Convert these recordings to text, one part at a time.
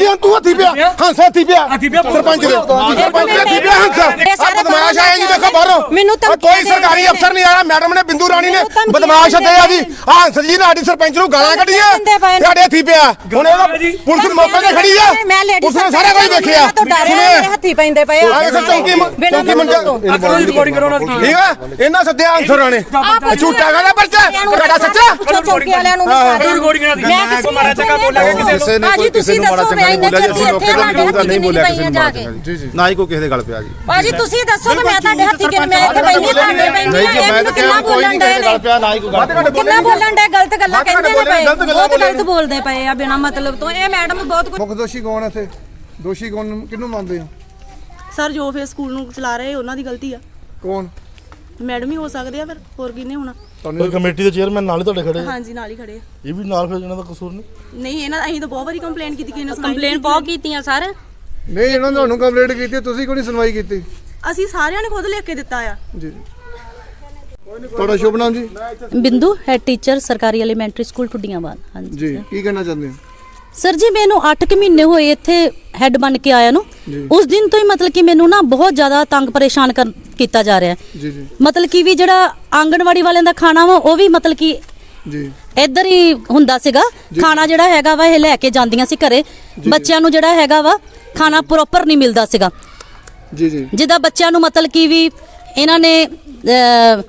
ਤੁਸੀਂ ਹੁਣ ਤੂੰ ਹੱਥੀ ਪਿਆ ਹੰਸ ਹੱਥੀ ਪਿਆ ਹੱਥੀ ਪਿਆ। ਸਰਪੰਚ ਦੇ ਬਾਹਰੋਂ। ਮੈਨੂੰ ਧਮਕੀਆਂ ਕੋਈ ਸਰਕਾਰੀ ਅਫਸਰ ਨਹੀਂ ਆਇਆ ਮੈਡਮ ਨੇ ਬਿੰਦੂ ਰਾਣੀ ਨੇ ਬਦਮਾਸ਼ ਦੇ ਆ ਜੀ। ਜੀ ਨੇ ਸਾਡੀ ਸਰਪੰਚ ਨੂੰ ਗਾਲਾਂ ਕੱਢੀਆਂ। ਨੇ। ਤੁਹਾਡੇ ਹੱਥੀ ਪਿਆ। ਹੁਣ ਇਹਦਾ ਪੁਲਿਸ ਮੌਕੇ ਤੇ ਖੜੀ ਆ। ਮੈਂ ਲੇਡੀ ਪੁਲਿਸ ਨੇ ਸਾਰਾ ਕੁਝ ਦੇਖਿਆ। ਤੋਂ ਮੇਰੇ ਹੱਥੀ ਪੈਂਦੇ ਪਏ ਆ। ਚੌਂਕੀ ਚੌਂਕੀ ਤੋਂ। ਕਰੋ ਰਿਕਾਰਡਿੰਗ ਕਰੋ ਠੀਕ ਆ? ਇਹਨਾਂ ਸੱਦਿਆ ਅਨਸਰਾਂ ਨੇ ਝੂਠਾ ਗਾਣਾ ਪਰਚਾ। ਤੁਹਾਡਾ ਸੱਚਾ? ਚੌਂਕੀ ਵਾਲਿਆਂ ਨੂੰ ਰਿਕਾਰਡਿੰਗ ਇਹਨਾਂ ਦੀ ਮੈਂ ਕਿਸੇ ਨੂੰ ਮਾੜਾ ਚੰਗਾ ਬੋਲਿਆ ਕਿਸੇ ਨੂੰ ਭਾਜੀ ਤੁਸੀਂ ਦੱਸੋ ਮੈਂ ਇੰਨੇ ਚਿਰ ਦੀ ਇੱਥੇ ਨਹੀਂ ਬੋਲਿਆ ਕਿਸੇ ਜਾ ਕੇ ਜੀ ਜੀ। ਨਾ? ਹੀ ਕੋਈ ਕਿਸੇ ਦੇ ਗੱਲ ਪਿਆ ਜੀ। ਭਾਜੀ ਤੁਸੀਂ ਦੱਸੋ ਕਿ ਮੈਂ ਤੁਹਾਡੇ ਹੱਥੀ ਕਿ ਮੈਂ ਇੱਥੇ ਬੈਠੀ ਤੁਹਾਡੇ ਬੈਠੀ ਨਹੀਂ। ਜੀ ਆ ਮੈਂ ਇਹ ਤਾਂ ਕਿੰਨਾ ਕਿਹਾ ਕੋਈ ਬੋਲਣ ਨਹੀਂ ਦੇ ਕਿਸੇ ਦੇ ਗੱਲ ਪਿਆ ਨਾ ਹੀ ਕੋਈ ਗੱਲ ਕਿੰਨਾ ਬੋਲਣ ਦੇ ਗਲਤ ਗੱਲਾਂ ਵੱਧ ਘੱਟ ਕਹਿੰਦੇ ਨੇ ਬੋਲੇ, ਪਏ ਗਲਤ ਗੱਲਾਂ ਬਹੁਤ ਗਲਤ ਬੋਲੇ। ਬੋਲਦੇ ਪਏ ਆ ਬਿਨਾ ਮਤਲਬ ਤੋਂ। ਇਹ ਮੈਡਮ ਬਹੁਤ ਕੁਝ ਮੁੱਖ ਦੋਸ਼ੀ ਕੌਣ ਹੈ ਇੱਥੇ? ਦੋਸ਼ੀ ਕੌਣ ਕਿਹਨੂੰ ਮੰਨਦੇ ਆ ਸਰ ਜੋ ਫਿਰ ਸਕੂਲ ਨੂੰ ਚਲਾ ਰਹੇ ਉਹਨਾਂ ਦੀ ਗਲਤੀ ਆ। ਕੌਣ? ਮੈਡਮ ਹੀ ਹੋ ਸਕਦੇ ਆ ਫਿਰ ਹੋਰ ਕਿਹਨੇ ਹੋਣਾ? ਤੁਹਾਨੂੰ ਕਮੇਟੀ ਦੇ ਚੇਅਰਮੈਨ ਨਾਲ ਹੀ ਤੁਹਾਡੇ ਖੜੇ ਆ। ਹਾਂਜੀ ਨਾਲ ਹੀ ਖੜੇ ਆ। ਇਹ ਵੀ ਨਾਲ ਫਿਰ ਇਹਨਾਂ ਦਾ ਕਸੂਰ ਨਹੀਂ? ਨਹੀਂ ਇਹਨਾਂ ਅਸੀਂ ਤਾਂ ਬਹੁਤ ਵਾਰੀ ਕੰਪਲੇਂਟ ਕੀਤੀ ਕਿ ਇਹਨਾਂ ਕੰਪਲੇਂਟ ਬਹੁਤ ਕੀਤੀਆਂ ਸਰ। ਨਹੀਂ ਇਹਨਾਂ ਨੇ ਤੁਹਾਨੂੰ ਕੰਪਲੇਂਟ ਕੀਤੀ ਤੁਸੀਂ ਕੋਈ ਨਹੀਂ ਸੁਣਵਾਈ ਕੀਤੀ? ਅਸੀਂ ਸਾਰਿਆਂ ਨੇ ਖੁਦ ਲਿਖ ਕੇ ਦਿੱਤਾ ਆ। ਜੀ। ਤੁਹਾਡਾ ਸ਼ੁਭ ਨਾਮ ਜੀ? ਬਿੰਦੂ ਹੈਡ ਟੀਚਰ ਸਰਕਾਰੀ ਐਲੀਮੈਂਟਰੀ ਸਕੂਲ ਟੁੱਡੀਆਂਵਾਲ। ਹਾਂਜੀ ਜੀ ਕੀ ਕਹਿਣਾ ਚਾਹੁੰਦੇ ਹੋ? ਸਰ ਜੀ ਮੈਨੂੰ 8 ਕੁ ਮਹੀਨੇ ਹੋਏ ਇੱਥੇ ਹੈੱਡ ਬਣ ਕੇ ਆਇਆ ਨੂੰ। ਉਸ ਦਿਨ ਤੋਂ ਹੀ ਮਤਲਬ ਕਿ ਮੈਨੂੰ ਨਾ ਬਹੁਤ ਜ਼ਿਆਦਾ ਤੰਗ ਪਰੇਸ਼ਾਨ ਕਰ ਕੀਤਾ ਜਾ ਰਿਹਾ। ਹੈ ਜੀ ਜੀ। ਮਤਲਬ ਕਿ ਵੀ ਜਿਹੜਾ ਆਂਗਣਵਾੜੀ ਵਾਲਿਆਂ ਦਾ ਖਾਣਾ ਵਾ ਉਹ ਵੀ ਮਤਲਬ ਕਿ ਜੀ। ਇੱਧਰ ਹੀ ਹੁੰਦਾ ਸੀਗਾ। ਖਾਣਾ ਜਿਹੜਾ ਹੈਗਾ ਵਾ ਇਹ ਲੈ ਕੇ ਜਾਂਦੀਆਂ ਸੀ ਘਰੇ। ਬੱਚਿਆਂ ਨੂੰ ਜਿਹੜਾ ਹੈਗਾ ਵਾ ਖਾਣਾ ਪ੍ਰੋਪਰ ਨਹੀਂ ਮਿਲਦਾ ਸੀਗਾ। ਜੀ ਜੀ। ਜਿੱਦਾਂ ਬੱਚਿਆਂ ਨੂੰ ਮਤਲਬ ਕਿ ਵੀ ਇਹਨਾਂ ਨੇ ਅਹ,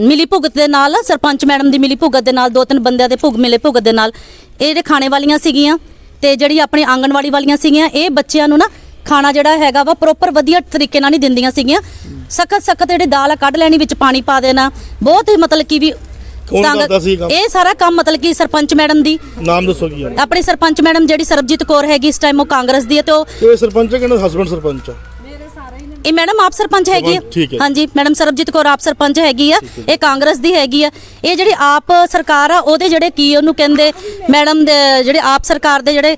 ਮਿਲੀ ਭੁਗਤ ਦੇ ਨਾਲ ਸਰਪੰਚ ਮੈਡਮ ਦੀ ਮਿਲੀ ਭੁਗਤ ਦੇ ਨਾਲ ਦੋ ਤਿੰਨ ਬੰਦਿਆਂ ਦੇ ਭੁਗ ਮਿਲੇ ਭੁਗਤ ਦੇ ਨਾਲ ਇਹ ਜਿਹੜੇ ਖਾਣੇ ਵਾਲੀਆਂ ਸੀਗੀਆਂ ਤੇ ਜਿਹੜੀ ਆਪਣੀ ਆਂਗਣਵਾੜੀ ਵਾਲੀਆਂ ਸੀਗੀਆਂ ਇਹ ਬੱਚਿਆਂ ਨੂੰ ਨਾ ਖਾਣਾ ਜਿਹੜਾ ਹੈਗਾ ਵਾ ਪ੍ਰੋਪਰ ਵਧੀਆ ਤਰੀਕੇ ਨਾਲ ਨਹੀਂ ਦਿੰਦੀਆਂ ਸੀਗੀਆਂ। ਸਖਤ ਸਖਤ ਜਿਹੜੇ ਦਾਲ ਆ ਕੱਢ ਲੈਣੀ ਵਿੱਚ ਪਾਣੀ ਪਾ ਦੇਣਾ ਬਹੁਤ ਹੀ ਮਤਲਬ ਕਿ ਵੀ ਕੌਣ ਤੰਗ- ਕਰਦਾ ਸੀ ਇਹ ਕੰਮ? ਇਹ ਸਾਰਾ ਕੰਮ ਮਤਲਬ ਕਿ ਸਰਪੰਚ ਮੈਡਮ ਦੀ। ਨਾਮ ਦੱਸੋ ਕੀ ਹੈ ਆਪਣੀ ਸਰਪੰਚ ਮੈਡਮ ਜਿਹੜੀ ਸਰਬਜੀਤ ਕੌਰ ਹੈਗੀ ਇਸ ਟਾਈਮ ਉਹ ਕਾਂਗਰਸ ਦੀ ਹੈ ਤੇ ਉਹ ਸਰਪੰਚ ਹੈ ਹਸਬੰਡ ਸਰਪੰਚ ਆ। ਇਹ ਮੈਡਮ ਆਪ ਸਰਪੰਚ ਹੈਗੀ ਹੈ ਹੈ। ਹਾਂਜੀ ਮੈਡਮ ਸਰਬਜੀਤ ਕੌਰ ਆਪ ਸਰਪੰਚ ਹੈਗੀ ਆ। ਇਹ ਕਾਂਗਰਸ ਦੀ ਹੈਗੀ ਆ। ਇਹ ਜਿਹੜੀ ਆਪ ਸਰਕਾਰ ਆ ਉਹਦੇ ਜਿਹੜੇ ਕੀ ਉਹਨੂੰ ਕਹਿੰਦੇ ਮੈਡਮ ਦੇ ਜਿਹੜੇ ਆਪ ਸਰਕਾਰ ਦੇ ਜਿਹੜੇ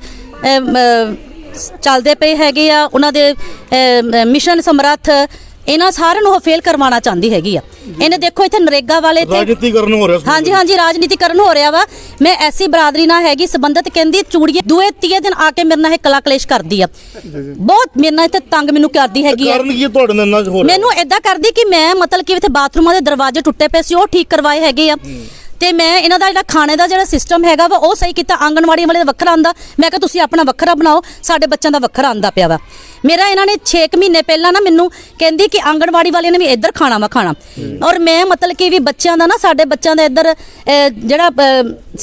ਚੱਲਦੇ ਪਏ ਹੈਗੇ ਆ ਉਹਨਾਂ ਦੇ ਮਿਸ਼ਨ ਸਮਰੱਥ ਇਹਨਾਂ ਸਾਰਿਆਂ ਨੂੰ ਉਹ ਫੇਲ ਕਰਵਾਉਣਾ ਚਾਹੁੰਦੀ ਹੈਗੀ ਆ। ਇਹਨੇ ਦੇਖੋ ਇੱਥੇ ਨਰੇਗਾ ਵਾਲੇ ਤੇ ਰਾਜਨੀਤੀਕਰਨ ਹੋ ਰਿਹਾ ਸਕੂਲ ਹਾਂਜੀ ਹਾਂਜੀ ਰਾਜਨੀਤੀਕਰਨ ਹੋ ਰਿਹਾ ਵਾ। ਮੈਂ ਐਸੀ ਬਰਾਦਰੀ ਨਾਲ ਹੈਗੀ ਸੰਬੰਧਤ ਕਹਿੰਦੀ ਚੂੜੀਏ ਦੂਏ ਤੀਏ ਦਿਨ ਆ ਕੇ ਮੇਰੇ ਨਾਲ ਇਹ ਕਲਾ ਕਲੇਸ਼ ਕਰਦੀ ਆ। ਬਹੁਤ ਮੇਰੇ ਨਾਲ ਇੱਥੇ ਤੰਗ ਮੈਨੂੰ ਕਰਦੀ ਹੈਗੀ ਆ। ਕਾਰਨ ਕੀ ਹੈ ਤੁਹਾਡੇ ਨਾਲ ਇੰਨਾ ਹੋ ਰਿਹਾ? ਮੈਨੂੰ ਇਦਾਂ ਕਰਦੀ ਕਿ ਮੈਂ ਮਤਲਬ ਕਿ ਇੱਥੇ ਬਾਥਰੂਮਾਂ ਦੇ ਦਰਵਾਜ਼ੇ ਟੁੱਟੇ ਪਏ ਸੀ ਉਹ ਠੀਕ ਕਰਵਾਏ ਹੈਗੇ ਆ। ਤੇ ਮੈਂ ਇਹਨਾਂ ਦਾ ਜਿਹੜਾ ਖਾਣੇ ਦਾ ਜਿਹੜਾ ਸਿਸਟਮ ਹੈਗਾ ਵਾ ਉਹ ਸਹੀ ਕੀਤਾ। ਆਂਗਣਵਾੜੀ ਵਾਲੇ ਦਾ ਵੱਖਰਾ ਆਂਦਾ। ਮੈਂ ਕਿਹਾ ਤੁਸੀਂ ਆਪਣਾ ਵੱਖਰਾ ਬਣਾਓ ਸਾਡੇ ਬੱਚਿਆਂ ਦਾ ਵੱਖਰਾ ਆਂਦਾ ਪਿਆ ਵਾ। ਮੇਰਾ ਇਹਨਾਂ ਨੇ 6 ਮਹੀਨੇ ਪਹਿਲਾਂ ਨਾ ਮੈਨੂੰ ਕਹਿੰਦੀ ਕਿ ਆਂਗਣਵਾੜੀ ਵਾਲਿਆਂ ਨੇ ਵੀ ਇੱਧਰ ਖਾਣਾ ਵਾ ਖਾਣਾ। ਔਰ ਮੈਂ ਮਤਲਬ ਕਿ ਵੀ ਬੱਚਿਆਂ ਦਾ ਨਾ ਸਾਡੇ ਬੱਚਿਆਂ ਦਾ ਇੱਧਰ ਜਿਹੜਾ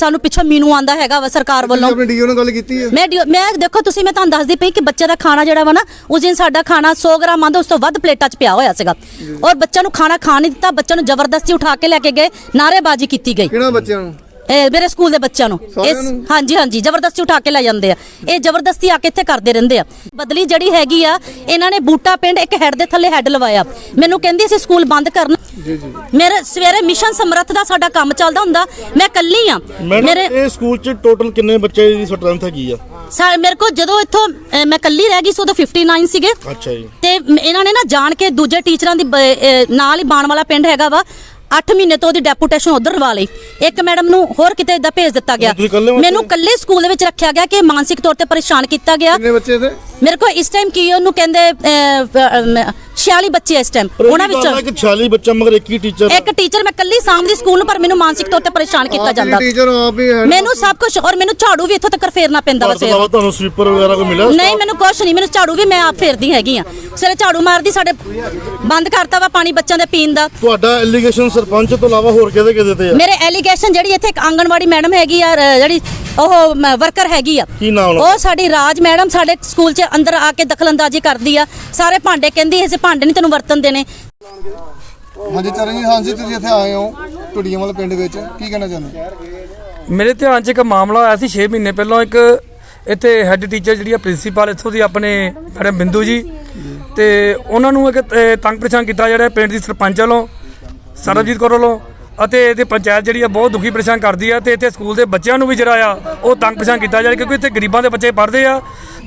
ਸਾਨੂੰ ਪਿੱਛੋਂ ਮੀਨੂ ਆਂਦਾ ਹੈਗਾ ਵਾ ਸਰਕਾਰ ਵੱਲੋਂ। ਆਪਣੇ ਡੀਓ ਨਾਲ ਗੱਲ ਕੀਤੀ ਹੈ ਮੈਂ ਡਿਓ- ਮੈਂ ਦੇਖੋ ਤੁਸੀਂ ਮੈਂ ਤੁਹਾਨੂੰ ਦੱਸਦੀ ਪਈ ਕਿ ਬੱਚੇ ਦਾ ਖਾਣਾ ਜਿਹੜਾ ਵਾ ਨਾ ਉਸ ਦਿਨ ਸਾਡਾ ਖਾਣਾ 100 ਗ੍ਰਾਮ ਆਂਦਾ ਉਸ ਤੋਂ ਵੱਧ ਪਲੇਟਾਂ 'ਚ ਪਿਆ ਹੋਇਆ ਸੀਗਾ। ਔਰ ਬੱਚਿਆਂ ਨੂੰ ਖਾਣਾ ਖਾਣ ਨਹੀਂ ਦਿੱਤਾ ਬੱਚਿਆਂ ਨੂੰ ਜ਼ਬਰਦਸਤੀ ਉਠਾ ਕੇ ਲੈ ਕੇ ਗਏ ਨਾਅਰੇਬਾਜ਼ੀ ਕੀਤੀ ਗਈ। ਕਿਹਨਾਂ ਬੱਚਿਆਂ ਨੂੰ? ਇਹ ਮੇਰੇ ਸਕੂਲ ਦੇ ਬੱਚਿਆਂ ਨੂੰ। ਇਸ? ਹਾਂਜੀ ਹਾਂਜੀ ਜ਼ਬਰਦਸਤੀ ਉਠਾ ਕੇ ਲੈ ਜਾਂਦੇ ਆ। ਇਹ ਜ਼ਬਰਦਸਤੀ ਆ ਕੇ ਇੱਥੇ ਕਰਦੇ ਰਹਿੰਦੇ ਆ। ਬਦਲੀ ਜਿਹੜੀ ਹੈਗੀ ਆ ਇਹਨਾਂ ਨੇ ਬੂਟਾ ਪਿੰਡ ਇੱਕ ਹੈੱਡ ਦੇ ਥੱਲੇ ਹੈੱਡ ਲਵਾਇਆ। ਮੈਨੂੰ ਕਹਿੰਦੀ ਸੀ ਸਕੂਲ ਬੰਦ ਕਰਨਾ। ਜੀ ਜੀ। ਮੇਰੇ ਸਵੇਰੇ ਮਿਸ਼ਨ ਸਮਰੱਥ ਦਾ ਸਾਡਾ ਕੰਮ ਚੱਲਦਾ ਹੁੰਦਾ। ਮੈਂ ਕੱਲੀ ਆ। ਮੈਡਮ ਇਹ ਸਕੂਲ ਚ ਟੋਟਲ ਕਿੰਨੇ ਬੱਚੇ ਦੀ ਸਟਰੈਂਥ ਹੈਗੀ ਆ? ਸਾ- ਮੇਰੇ ਕੋਲ ਜਦੋਂ ਇੱਥੋਂ ਮੈਂ ਕੱਲੀ ਰਹਿ ਗਈ ਸੀ ਉਦੋਂ 59 ਸੀਗੇ। ਅੱਛਾ ਜੀ। ਤੇ ਮ- ਇਹਨਾਂ ਨੇ ਨਾ ਜਾਣ ਕੇ ਦੂਜੇ ਟੀਚਰਾਂ ਦੀ ਬ- ਨਾਲ ਹੀ ਬਾਣ ਵਾਲਾ ਪਿੰਡ ਹੈਗਾ ਵਾ। 8 ਮਹੀਨੇ ਤੋਂ ਉਹਦੀ ਡੈਪੂਟੇਸ਼ਨ ਉਧਰ ਲਵਾ ਲਈ। ਇੱਕ ਮੈਡਮ ਨੂੰ ਹੋਰ ਕਿਤੇ ਇਦਾਂ ਭੇਜ ਦਿੱਤਾ ਗਿਆ। ਇਕੱਲੇ? ਮੈਨੂੰ ਕੱਲੇ ਸਕੂਲ ਦੇ ਵਿੱਚ ਰੱਖਿਆ ਗਿਆ ਕਿ ਮਾਨਸਿਕ ਤੌਰ ਤੇ ਪਰੇਸ਼ਾਨ ਕੀਤਾ ਗਿਆ। ਕਿੰਨੇ ਬੱਚੇ ਤੇ ਮੇਰੇ ਕੋਲ ਇਸ ਟਾਈਮ ਕੀ ਉਹਨੂੰ ਕਹਿੰਦੇ 46 ਬੱਚੇ ਇਸ ਟਾਈਮ ਉਹਨਾਂ ਵਿੱਚੋਂ ਇੱਕ 46 ਬੱਚਾ ਮਗਰ ਇੱਕ ਹੀ ਟੀਚਰ ਇੱਕ ਟੀਚਰ ਮੈਂ ਕੱਲੀ ਸਾਂਭਦੀ ਸਕੂਲ ਨੂੰ ਪਰ ਮੈਨੂੰ ਮਾਨਸਿਕ ਤੌਰ ਤੇ ਪਰੇਸ਼ਾਨ ਕੀਤਾ ਜਾਂਦਾ। ਟੀਚਰ ਆਪ ਹੀ ਹੈ ਮੈਨੂੰ ਸਭ ਕੁਝ ਔਰ ਮੈਨੂੰ ਝਾੜੂ ਵੀ ਇੱਥੋਂ ਤੱਕ ਫੇਰਨਾ ਪੈਂਦਾ ਵਾ ਤੋਂ ਸਵੇਰ ਇਲਾਵਾ ਤੁਹਾਨੂੰ ਸਵੀਪਰ ਵਗੈਰਾ ਕੋਈ ਮਿਲਿਆ ਨਹੀਂ ਮੈਨੂੰ ਕੁਛ ਨਹੀਂ ਮੈਨੂੰ ਝਾੜੂ ਵੀ ਮੈਂ ਆਪ ਫੇਰਦੀ ਹੈਗੀ ਆ। ਸਵੇਰੇ ਝਾੜੂ ਮਾਰਦੀ ਸਾਡੇ ਬੰਦ ਕਰਤਾ ਵਾ ਪਾਣੀ ਬੱਚਿਆਂ ਦੇ ਪੀਣ ਦਾ। ਤੁਹਾਡਾ ਐਲੀਗੇਸ਼ਨ ਸਰਪੰਚ ਤੋਂ ਇਲਾਵਾ ਹੋਰ ਕਿਹਦੇ ਕਿਹਦੇ ਤੇ ਆ? ਮੇਰੇ ਐਲੀਗੇਸ਼ਨ ਜਿਹੜੀ ਇੱਥੇ ਇੱਕ ਆਂਗਣਵਾੜੀ ਮੈਡਮ ਹੈਗੀ ਆ ਜਿਹੜੀ ਉਹ ਵਰਕਰ ਹੈਗੀ ਆ। ਕੀ ਉਹ ਸਾਡੀ ਰਾਜ ਮੈਡਮ ਸਾਡੇ ਸਕੂਲ 'ਚ ਅੰਦਰ ਆ ਕੇ ਦਖਲਅੰਦਾਜ਼ੀ ਕਰਦੀ ਆ। ਸਾਰੇ ਭਾਂਡੇ ਕਹਿੰਦੀ ਐਸੇ ਭਾਂਡੇ ਨਹੀਂ ਤੈਨੂੰ ਵਰਤਨ ਦੇਣੇ। ਹਾਂਜੀ ਚਰਨਜੀਤ ਹਾਂਜੀ ਤੁਸੀਂ ਇੱਥੇ ਆਏ ਹੋ ਟੁੱਡੀਆਂ ਵਾਲੇ ਪਿੰਡ ਵਿੱਚ। ਕੀ ਕਹਿਣਾ ਚਾਹੁੰਦੇ ਮੇਰੇ ਧਿਆਨ 'ਚ ਇੱਕ ਮਾਮਲਾ ਆਇਆ ਸੀ 6 ਮਹੀਨੇ ਪਹਿਲਾਂ। ਇੱਕ ਇੱਥੇ ਹੈੱਡ ਟੀਚਰ ਜਿਹੜੀ ਆ ਪ੍ਰਿੰਸੀਪਲ ਇੱਥੋਂ ਦੀ ਆਪਣੇ ਮੈਡਮ ਬਿੰਦੂ ਜੀ। ਤੇ ਉਹਨਾਂ ਨੂੰ ਇੱਕ ਅਹ, ਤੰਗ ਪਰੇਸ਼ਾਨ ਕੀਤਾ ਜਿਹੜਾ ਪਿੰਡ ਦੀ ਸਰਪੰਚ ਵੱਲੋਂ ਸਰਬਜੀਤ ਕੌਰ ਵੱਲੋਂ। ਅਤੇ ਇਹਦੀ ਪੰਚਾਇਤ ਜਿਹੜੀ ਆ ਬਹੁਤ ਦੁਖੀ ਪਰੇਸ਼ਾਨ ਕਰਦੀ ਆ। ਤੇ ਇੱਥੇ ਸਕੂਲ ਦੇ ਬੱਚਿਆਂ ਨੂੰ ਵੀ ਜਿਹੜਾ ਆ ਉਹ ਤੰਗ ਪਰੇਸ਼ਾਨ ਕੀਤਾ ਜਾ ਰਿਹਾ। ਕਿਉਂਕਿ ਇੱਥੇ ਗਰੀਬਾਂ ਦੇ ਬੱਚੇ ਪੜ੍ਹਦੇ ਆ।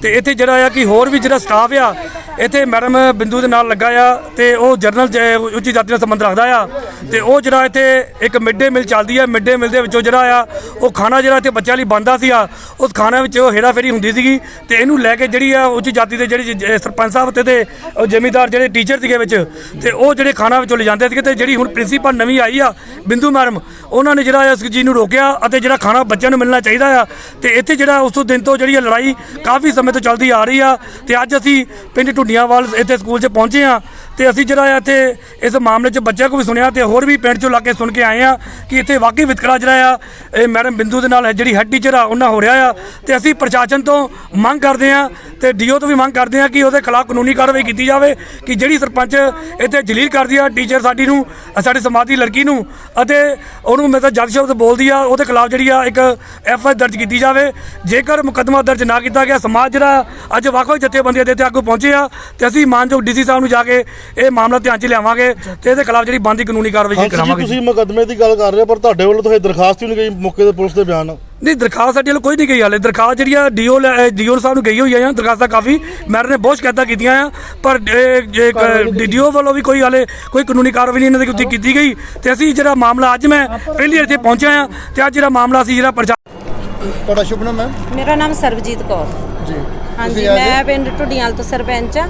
ਤੇ ਇੱਥੇ ਜਿਹੜਾ ਆ ਕਿ ਹੋਰ ਵੀ ਜਿਹੜਾ ਸਟਾਫ ਆ ਇੱਥੇ ਮੈਡਮ ਬਿੰਦੂ ਦੇ ਨਾਲ ਲੱਗਾ ਆ ਤੇ ਉਹ ਜਰਨਲ ਜ- ਉੱਚੀ ਜਾਤੀ ਨਾਲ ਸੰਬੰਧ ਰੱਖਦਾ ਆ। ਤੇ ਉਹ ਜਿਹੜਾ ਇੱਥੇ ਇੱਕ ਮਿਡ ਡੇ ਮਿਲ ਚੱਲਦੀ ਆ, ਮਿਡ ਡੇ ਮਿਲ ਦੇ ਵਿੱਚੋਂ ਜਿਹੜਾ ਆ, ਉਹ ਖਾਣਾ ਜਿਹੜਾ ਇੱਥੇ ਬੱਚਿਆਂ ਲਈ ਬਣਦਾ ਸੀ ਆ, ਉਸ ਖਾਣਾ ਵਿੱਚ ਉਹ ਹੇਰਾਫੇਰੀ ਹੁੰਦੀ ਸੀਗੀ। ਤੇ ਇਹਨੂੰ ਲੈ ਕੇ ਜਿਹੜੀ ਆ ਉੱਚੀ ਜਾਤੀ ਦੇ ਜਿਹੜੀ ਜ- ਸਰਪੰਚ ਸਾਹਿਬ ਤੇ ਤੇ ਜ਼ਿਮੀਦਾਰ ਜਿਹੜੇ ਟੀਚਰ ਸੀਗੇ ਵਿੱਚ, ਤੇ ਉਹ ਜਿਹੜੇ ਖਾਣਾ ਵਿੱਚੋਂ ਲੈ ਜਾਂਦੇ ਸੀਗੇ ਤੇ ਜਿਹੜੀ ਹੁਣ ਪ੍ਰਿੰਸੀਪਲ ਨਵੀਂ ਆਈ ਆ, ਬਿੰਦੂ ਮੈਡਮ, ਉਹਨਾਂ ਨੇ ਜਿਹੜਾ ਇਸ ਚੀਜ਼ ਨੂੰ ਰੋਕਿਆ ਅਤੇ ਜਿਹੜਾ ਖਾਣਾ ਬੱਚਿਆਂ ਨੂੰ ਮਿਲਣਾ ਚਾਹੀਦਾ ਆ। ਤੇ ਇੱਥੇ ਜਿਹੜਾ ਉਸ ਦਿਨ ਤੋਂ ਜਿਹੜੀ ਇਹ ਲੜਾਈ ਕਾਫੀ ਸਮੇਂ ਤੋਂ ਚੱਲਦੀ ਆ ਰਹੀ ਆ। ਤੇ ਅੱਜ ਅਸੀਂ ਪਿੰਡ ਢੁੱਡੀਆਂਵਾਲ ਇੱਥੇ ਸਕੂਲ 'ਚ ਪਹੁੰਚੇ ਆ ਤੇ ਅਸੀਂ ਜਿਹੜਾ ਆ ਇੱਥੇ ਇਸ ਮਾਮਲੇ 'ਚ ਬੱਚਿਆਂ ਕੋ ਵੀ ਸੁਣਿਆ ਤੇ ਹੋਰ ਵੀ ਪਿੰਡ 'ਚੋਂ ਲਾ ਕੇ ਸੁਣ ਕੇ ਆਏ ਆ ਕਿ ਇੱਥੇ ਵਾਕਈ ਵਿਤਕਰਾ ਜਿਹੜਾ ਆ ਇਹ ਮੈਡਮ ਬਿੰਦੂ ਦੇ ਨਾਲ ਜਿਹੜੀ ਹੈੱਡ ਟੀਚਰ ਆ ਉਹਨਾਂ ਹੋ ਰਿਹਾ ਆ। ਤੇ ਅਸੀਂ ਪ੍ਰਸ਼ਾਸਨ ਤੋਂ ਮੰਗ ਕਰਦੇ ਆ ਤੇ ਡੀਓ ਤੋਂ ਵੀ ਮੰਗ ਕਰਦੇ ਆ ਕਿ ਉਹਦੇ ਖਿਲਾਫ ਕਾਨੂੰਨੀ ਕਾਰਵਾਈ ਕੀਤੀ ਜਾਵੇ ਕਿ ਜਿਹੜੀ ਸਰਪੰਚ ਇੱਥੇ ਜਲੀਲ ਕਰਦੀ ਆ ਟੀਚਰ ਸਾਡੀ ਨੂੰ ਅ, ਸਾਡੀ ਸਮਾਜ ਦੀ ਲੜਕੀ ਨੂੰ ਅਤੇ ਉਹਨੂੰ ਮੈਂ ਤਾਂ ਜਦ ਸ਼ਬਦ ਬੋਲਦੀ ਆ ਉਹਦੇ ਖਿਲਾਫ ਜਿਹੜੀ ਆ ਇੱਕ ਐਫ ਆਈ ਦਰਜ ਕੀਤੀ ਜਾਵੇ। ਜੇਕਰ ਮੁਕੱਦਮਾ ਦਰਜ ਨਾ ਕੀਤਾ ਗਿਆ ਸਮਾਜ ਜਿਹੜਾ ਅੱਜ ਵੱਖ-ਵੱਖ ਜਥੇਬੰਦੀਆਂ ਦੇ ਇੱਥੇ ਆਗੂ ਪਹੁੰਚੇ ਆ ਤੇ ਅਸੀਂ ਮਾਨਯੋਗ ਡੀਸੀ ਸਾਹਿਬ ਨੂੰ ਜਾ ਕੇ ਇਹ ਮਾਮਲਾ ਧਿਆਨ 'ਚ ਲਿਆਵਾਂਗੇ ਤੇ ਇਹਦੇ ਖਿਲਾਫ ਜਿਹੜੀ ਬਣਦੀ ਕਾਨੂੰਨੀ ਕਾਰਵਾਈ ਹੰਸ ਜੀ ਕਰਾਵਾਂਗੇ ਤੁਸੀਂ ਮੁਕੱਦਮੇ ਦੀ ਗੱਲ ਕਰ ਰਹੇ ਹੋ ਪਰ ਤੁਹਾਡੇ ਵੱਲੋਂ ਤਾਂ ਇਹ ਦਰਖਾਸਤ ਹੀ ਨਹੀਂ ਗਈ ਮੌਕੇ ਤੇ ਪੁਲਿਸ ਦੇ ਬਿਆਨ। ਨਹੀਂ ਦਰਖਾਸਤ ਸਾਡੇ ਵੱਲੋਂ ਕੋਈ ਨਹੀਂ ਗਈ ਹਾਲੇ। ਦਰਖਾਸਤ ਜਿਹੜੀ ਆ ਡੀਓ ਡੀਓ ਸਾਹਿਬ ਨੂੰ ਗਈ ਹੋਈ ਆ ਦਰਖਾਸਤਾਂ ਕਾਫੀ ਮੈਡਮ ਨੇ ਬਹੁਤ ਸ਼ਿਕਾਇਤਾਂ ਕੀਤੀਆਂ ਆ ਪਰ ਡੀਓ ਵੱਲੋਂ ਵੀ ਕੋਈ ਹਾਲੇ ਕੋਈ ਕਾਨੂੰਨੀ ਕਾਰਵਾਈ ਨਹੀਂ ਇਹਨਾਂ ਦੇ ਉੱਤੇ ਕੀਤੀ ਗਈ। ਤੇ ਅਸੀਂ ਜਿਹੜਾ ਮਾਮਲਾ ਅੱਜ ਮੈਂ ਪਹਿਲੀ ਵਾਰ ਇੱਥੇ ਪਹੁੰਚਿਆ ਆ ਤੇ ਅੱਜ ਜਿਹੜਾ ਮਾਮਲਾ ਸੀ ਜਿਹੜਾ ਪ੍ਰਚਾਰ ਤੁਹਾਡਾ ਸ਼ੁਭ ਨਾਮ ਮੈਮ ਮੇਰਾ ਨਾਮ ਸਰਬਜੀਤ ਕੌਰ। ਜੀ। ਹਾਂਜੀ ਮੈਂ ਪਿੰਡ ਢੁੱਡੀਆਂ ਤੋਂ ਸਰਪੰਚ ਆ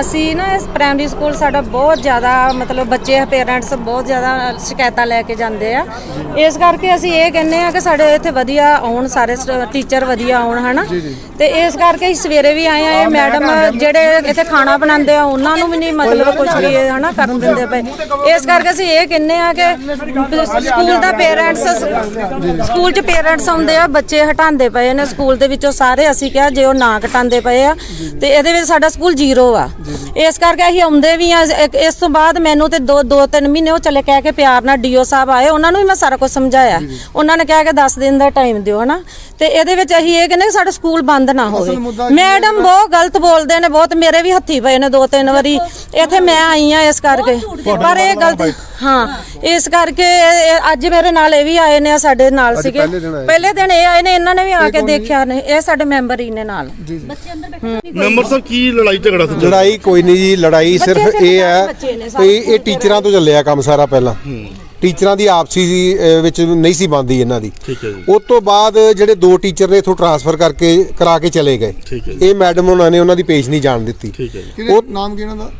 ਅਸੀਂ ਨਾ ਇਸ ਪ੍ਰਾਇਮਰੀ ਸਕੂਲ ਸਾਡਾ ਬਹੁਤ ਜ਼ਿਆਦਾ ਮਤਲਬ ਬੱਚੇ ਪੇਰੈਂਟਸ ਬਹੁਤ ਜ਼ਿਆਦਾ ਸ਼ਿਕਾਇਤਾਂ ਲੈ ਕੇ ਜਾਂਦੇ ਆ। ਇਸ ਕਰਕੇ ਅਸੀਂ ਇਹ ਕਹਿੰਦੇ ਆ ਕਿ ਸਾਡੇ ਇੱਥੇ ਵਧੀਆ ਆਉਣ ਸਾਰੇ ਟੀਚਰ ਵਧੀਆ ਆਉਣ ਹਨਾ? ਤੇ ਇਸ ਕਰਕੇ ਅਸੀਂ ਸਵੇਰੇ ਵੀ ਆਏ ਆ ਇਹ ਮੈਡਮ ਜਿਹੜੇ ਇੱਥੇ ਖਾਣਾ ਬਣਾਉਂਦੇ ਆ ਉਹਨਾਂ ਨੂੰ ਵੀ ਨਹੀਂ ਮਤਲਬ ਕੁਝ ਵੀ ਹਨਾ ਕਰਨ ਦਿੰਦੇ ਪਏ। ਇਸ ਕਰਕੇ ਅਸੀਂ ਇਹ ਕਹਿੰਦੇ ਆ ਕਿ ਸਕੂਲ ਦਾ ਪੇਰੈਂਟਸ ਸਕੂਲ 'ਚ ਪੇਰੈਂਟਸ ਆਉਂਦੇ ਆ ਬੱਚੇ ਹਟਾਉਂਦੇ ਪਏ ਨੇ। ਸਕੂਲ ਦੇ ਵਿੱਚੋਂ ਸਾਰੇ ਅਸੀਂ ਕਿਹਾ ਜੇ ਉਹ ਨਾ ਘਟਾਉਂਦੇ ਪਏ ਆ ਤੇ ਇਹਦੇ ਵਿੱਚ ਸਾਡਾ ਸਕੂਲ ਜ਼ੀਰੋ ਆ। ਇਸ ਕਰਕੇ ਅਸੀਂ ਆਉਂਦੇ ਵੀ ਆ। ਇਸ ਤੋਂ ਬਾਅਦ ਮੈਨੂੰ ਤੇ ਦੋ ਦੋ ਤਿੰਨ ਮਹੀਨੇ ਉਹ ਚਲੇ ਕਹਿ ਕੇ ਪਿਆਰ ਨਾਲ ਡੀਓ ਸਾਹਿਬ ਆਏ। ਉਹਨਾਂ ਨੂੰ ਵੀ ਮੈਂ ਸਾਰਾ ਕੁਝ ਸਮਝਾਇਆ। ਉਹਨਾਂ ਨੇ ਕਿਹਾ ਕਿ 10 ਦਿਨ ਦਾ ਟਾਈਮ ਦਿਓ ਹਨਾ? ਤੇ ਇਹਦੇ ਵਿੱਚ ਅਸੀਂ ਇਹ ਕਹਿੰਦੇ ਕਿ ਸਾਡਾ ਸਕੂਲ ਬੰਦ ਨਾ ਹੋਵੇ। ਮੈਡਮ ਬਹੁਤ ਗਲਤ ਬੋਲਦੇ ਨੇ ਬਹੁਤ ਮੇਰੇ ਵੀ ਹੱਥੀ ਪਏ ਨੇ ਦੋ ਤਿੰਨ ਵਾਰੀ। ਇੱਥੇ ਮੈਂ ਆਈ ਆ ਇਸ ਕਰਕੇ। ਪਰ ਇਹ ਗਲਤ ਹਾਂ ਇਸ ਕਰਕੇ ਅੱਜ ਮੇਰੇ ਨਾਲ ਇਹ ਵੀ ਆਏ ਨੇ ਸਾਡੇ ਨਾਲ ਸੀਗੇ। ਪਹਿਲੇ ਦਿਨ ਆਏ। ਪਹਿਲੇ ਦਿਨ ਇਹ ਆਏ ਨੇ ਇਹਨਾਂ ਨੇ ਵੀ ਆ ਕੇ ਦੇਖਿਆ ਨੇ? ਇਹ ਸਾਡੇ ਮੈਂਬਰ ਹੀ ਨੇ ਨਾਲ। ਮੈਂਬਰ ਸਾਹਿਬ ਕੀ ਲੜਾਈ ਝਗੜਾ ਸੀ? ਲੜਾਈ ਕੋਈ ਨਹੀਂ ਜੀ ਲੜਾਈ ਸਿਰਫ ਬੱਚੇ ਇਹ ਹੈ ਬੱਚੇ ਵੀ ਇਹ ਟੀਚਰਾਂ ਤੋਂ ਚੱਲਿਆ ਕੰਮ ਸਾਰਾ ਪਹਿਲਾਂ। ਟੀਚਰਾਂ ਦੀ ਆਪਸੀ ਵਿੱਚ ਨਹੀਂ ਸੀ ਬੰਦੀ ਇਹਨਾਂ ਦੀ। ਠੀਕ ਹੈ ਜੀ। ਉਸ ਤੋਂ ਬਾਅਦ ਜਿਹੜੇ ਦੋ ਟੀਚਰ ਨੇ ਇਥੋਂ ਟਰਾਂਸਫਰ ਕਰਕੇ ਕਰਾ ਕੇ ਚਲੇ ਗਏ। ਇਹ ਮੈਡਮ ਉਹਨਾਂ ਨੇ ਉਹਨਾਂ ਦੀ ਪੇਸ਼ ਨਹੀਂ ਜਾਣ ਦਿੱਤੀ। ਠੀਕ ਹੈ ਜੀ। ਨਾਮ ਕੀ ਇਹਨਾਂ ਦਾ?